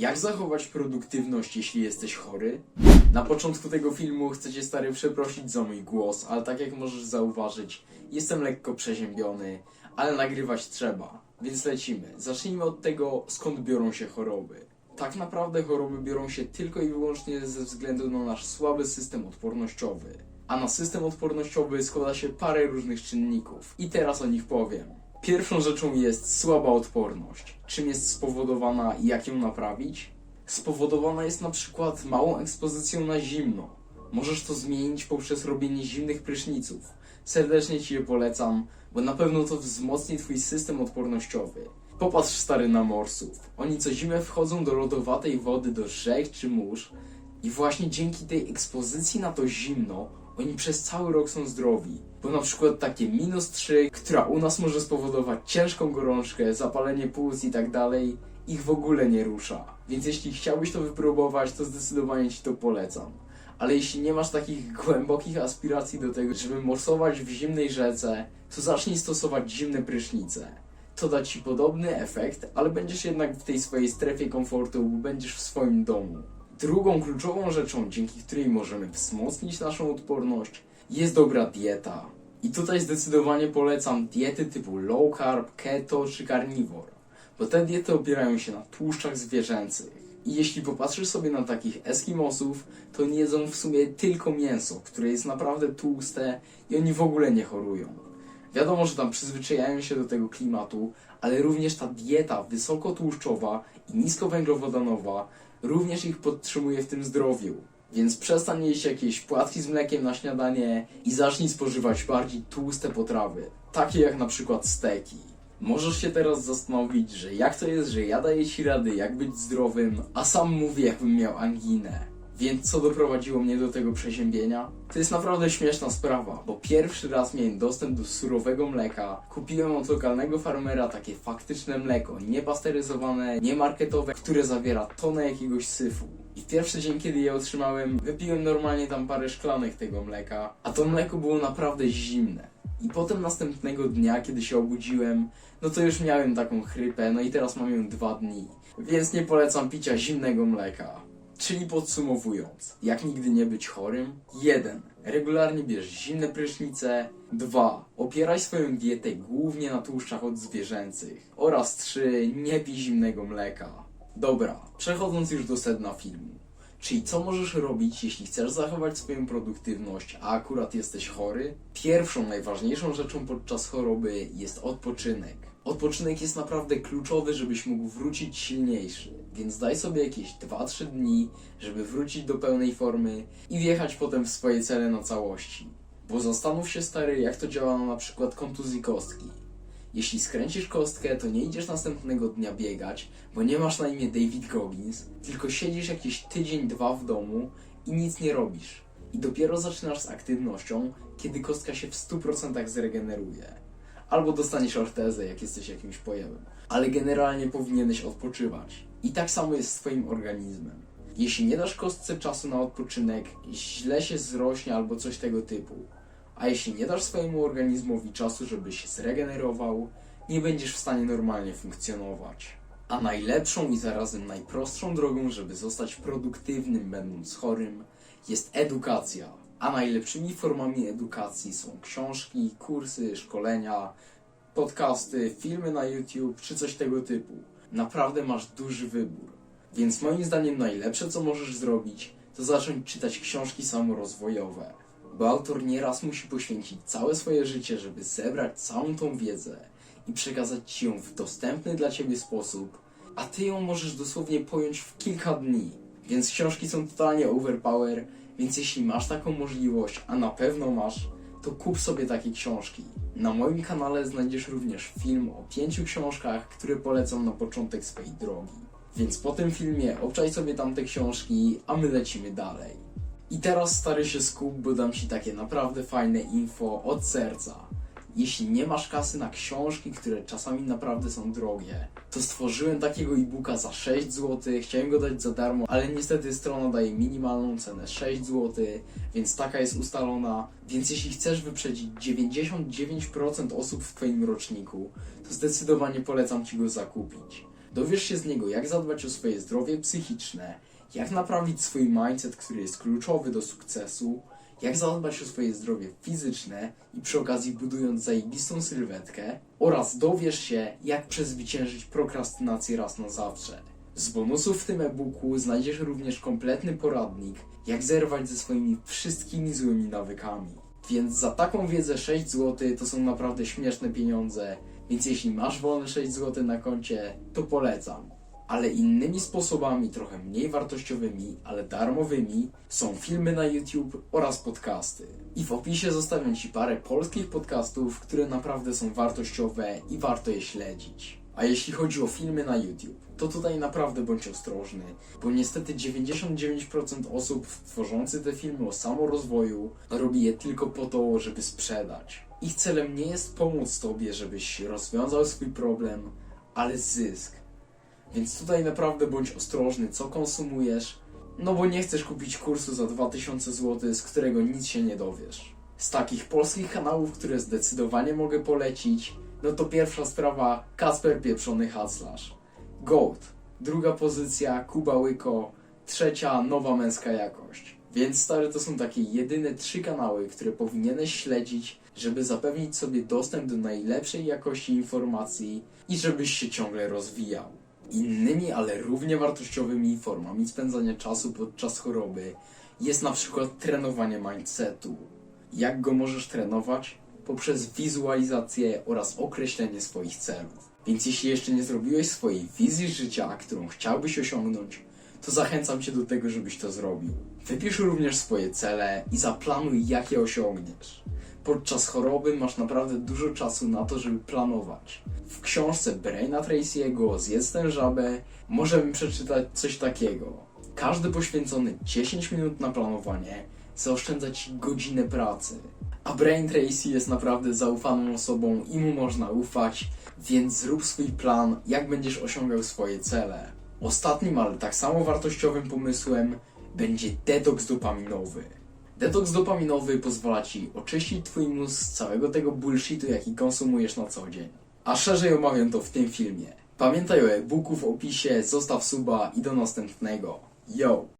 Jak zachować produktywność, jeśli jesteś chory? Na początku tego filmu chcę cię stary przeprosić za mój głos, ale tak jak możesz zauważyć, jestem lekko przeziębiony, ale nagrywać trzeba. Więc lecimy. Zacznijmy od tego, skąd biorą się choroby. Tak naprawdę choroby biorą się tylko i wyłącznie ze względu na nasz słaby system odpornościowy. A na system odpornościowy składa się parę różnych czynników. I teraz o nich powiem. Pierwszą rzeczą jest słaba odporność. Czym jest spowodowana i jak ją naprawić? Spowodowana jest na przykład małą ekspozycją na zimno. Możesz to zmienić poprzez robienie zimnych pryszniców. Serdecznie Ci je polecam, bo na pewno to wzmocni Twój system odpornościowy. Popatrz stary na morsów. Oni co zimę wchodzą do lodowatej wody, do rzek czy mórz i właśnie dzięki tej ekspozycji na to zimno oni przez cały rok są zdrowi. Bo na przykład takie minus 3, która u nas może spowodować ciężką gorączkę, zapalenie płuc i tak dalej, ich w ogóle nie rusza. Więc jeśli chciałbyś to wypróbować, to zdecydowanie Ci to polecam. Ale jeśli nie masz takich głębokich aspiracji do tego, żeby morsować w zimnej rzece, to zacznij stosować zimne prysznice. To da Ci podobny efekt, ale będziesz jednak w tej swojej strefie komfortu, będziesz w swoim domu. Drugą kluczową rzeczą, dzięki której możemy wzmocnić naszą odporność, jest dobra dieta. I tutaj zdecydowanie polecam diety typu low carb, keto czy carnivore, bo te diety opierają się na tłuszczach zwierzęcych. I jeśli popatrzysz sobie na takich Eskimosów, to oni jedzą w sumie tylko mięso, które jest naprawdę tłuste i oni w ogóle nie chorują. Wiadomo, że tam przyzwyczajają się do tego klimatu, ale również ta dieta wysokotłuszczowa i niskowęglowodanowa również ich podtrzymuje w tym zdrowiu. Więc przestań jeść jakieś płatki z mlekiem na śniadanie i zacznij spożywać bardziej tłuste potrawy, takie jak na przykład steki. Możesz się teraz zastanowić, że jak to jest, że ja daję ci rady, jak być zdrowym, a sam mówię, jakbym miał anginę. Więc co doprowadziło mnie do tego przeziębienia? To jest naprawdę śmieszna sprawa, bo pierwszy raz miałem dostęp do surowego mleka. Kupiłem od lokalnego farmera takie faktyczne mleko, niepasteryzowane, niemarketowe, które zawiera tonę jakiegoś syfu. I pierwszy dzień, kiedy je otrzymałem, wypiłem normalnie tam parę szklanek tego mleka, a to mleko było naprawdę zimne. I potem następnego dnia, kiedy się obudziłem, no to już miałem taką chrypę, no i teraz mam ją dwa dni. Więc nie polecam picia zimnego mleka. Czyli podsumowując, jak nigdy nie być chorym? 1. Regularnie bierz zimne prysznice. 2. Opieraj swoją dietę głównie na tłuszczach odzwierzęcych. Oraz 3. Nie pij zimnego mleka. Dobra, przechodząc już do sedna filmu. Czyli co możesz robić, jeśli chcesz zachować swoją produktywność, a akurat jesteś chory? Pierwszą, najważniejszą rzeczą podczas choroby jest odpoczynek. Odpoczynek jest naprawdę kluczowy, żebyś mógł wrócić silniejszy, więc daj sobie jakieś 2-3 dni, żeby wrócić do pełnej formy i wjechać potem w swoje cele na całości. Bo zastanów się stary, jak to działa na, przykład kontuzji kostki. Jeśli skręcisz kostkę, to nie idziesz następnego dnia biegać, bo nie masz na imię David Goggins, tylko siedzisz jakiś tydzień, dwa w domu i nic nie robisz. I dopiero zaczynasz z aktywnością, kiedy kostka się w 100% zregeneruje. Albo dostaniesz ortezę, jak jesteś jakimś pojemem. Ale generalnie powinieneś odpoczywać. I tak samo jest z Twoim organizmem. Jeśli nie dasz kostce czasu na odpoczynek, źle się zrośnie albo coś tego typu. A jeśli nie dasz swojemu organizmowi czasu, żeby się zregenerował, nie będziesz w stanie normalnie funkcjonować. A najlepszą i zarazem najprostszą drogą, żeby zostać produktywnym będąc chorym, jest edukacja. A najlepszymi formami edukacji są książki, kursy, szkolenia, podcasty, filmy na YouTube czy coś tego typu. Naprawdę masz duży wybór. Więc moim zdaniem najlepsze co możesz zrobić, to zacząć czytać książki samorozwojowe. Bo autor nieraz musi poświęcić całe swoje życie, żeby zebrać całą tą wiedzę i przekazać ci ją w dostępny dla ciebie sposób, a ty ją możesz dosłownie pojąć w kilka dni. Więc książki są totalnie overpower, więc jeśli masz taką możliwość, a na pewno masz, to kup sobie takie książki. Na moim kanale znajdziesz również film o pięciu książkach, które polecam na początek swojej drogi. Więc po tym filmie obczaj sobie tamte książki, a my lecimy dalej. I teraz stary się skup, bo dam ci takie naprawdę fajne info od serca. Jeśli nie masz kasy na książki, które czasami naprawdę są drogie, to stworzyłem takiego e-booka za 6 zł. Chciałem go dać za darmo, ale niestety strona daje minimalną cenę 6 zł, więc taka jest ustalona. Więc jeśli chcesz wyprzedzić 99% osób w Twoim roczniku, to zdecydowanie polecam Ci go zakupić. Dowiesz się z niego, jak zadbać o swoje zdrowie psychiczne, jak naprawić swój mindset, który jest kluczowy do sukcesu, jak zadbać o swoje zdrowie fizyczne i przy okazji budując zajebistą sylwetkę oraz dowiesz się, jak przezwyciężyć prokrastynację raz na zawsze. Z bonusów w tym e-booku znajdziesz również kompletny poradnik, jak zerwać ze swoimi wszystkimi złymi nawykami. Więc za taką wiedzę 6 zł to są naprawdę śmieszne pieniądze, więc jeśli masz wolne 6 zł na koncie, to polecam. Ale innymi sposobami, trochę mniej wartościowymi, ale darmowymi, są filmy na YouTube oraz podcasty. I w opisie zostawiam Ci parę polskich podcastów, które naprawdę są wartościowe i warto je śledzić. A jeśli chodzi o filmy na YouTube, to tutaj naprawdę bądź ostrożny, bo niestety 99% osób tworzących te filmy o samorozwoju robi je tylko po to, żeby sprzedać. Ich celem nie jest pomóc Tobie, żebyś rozwiązał swój problem, ale zysk. Więc tutaj naprawdę bądź ostrożny, co konsumujesz, no bo nie chcesz kupić kursu za 2000 zł, z którego nic się nie dowiesz. Z takich polskich kanałów, które zdecydowanie mogę polecić, no to pierwsza sprawa Kasper Pieprzony Haclarz. Goat. Druga pozycja Kuba Łyko. Trzecia Nowa Męska Jakość. Więc stary to są takie jedyne trzy kanały, które powinieneś śledzić, żeby zapewnić sobie dostęp do najlepszej jakości informacji i żebyś się ciągle rozwijał. Innymi, ale równie wartościowymi formami spędzania czasu podczas choroby jest na przykład trenowanie mindsetu. Jak go możesz trenować? Poprzez wizualizację oraz określenie swoich celów. Więc jeśli jeszcze nie zrobiłeś swojej wizji życia, którą chciałbyś osiągnąć, to zachęcam Cię do tego, żebyś to zrobił. Wypisz również swoje cele i zaplanuj, jak je osiągniesz. Podczas choroby masz naprawdę dużo czasu na to, żeby planować. W książce Braina Tracy'ego Zjedz tę żabę możemy przeczytać coś takiego. Każdy poświęcony 10 minut na planowanie zaoszczędza Ci godzinę pracy. A Brain Tracy jest naprawdę zaufaną osobą i mu można ufać, więc zrób swój plan, jak będziesz osiągał swoje cele. Ostatnim, ale tak samo wartościowym pomysłem będzie detoks dopaminowy. Detoks dopaminowy pozwala Ci oczyścić Twój mózg z całego tego bullshitu, jaki konsumujesz na co dzień. A szerzej omawiam to w tym filmie. Pamiętaj o e-booku w opisie, zostaw suba i do następnego. Yo!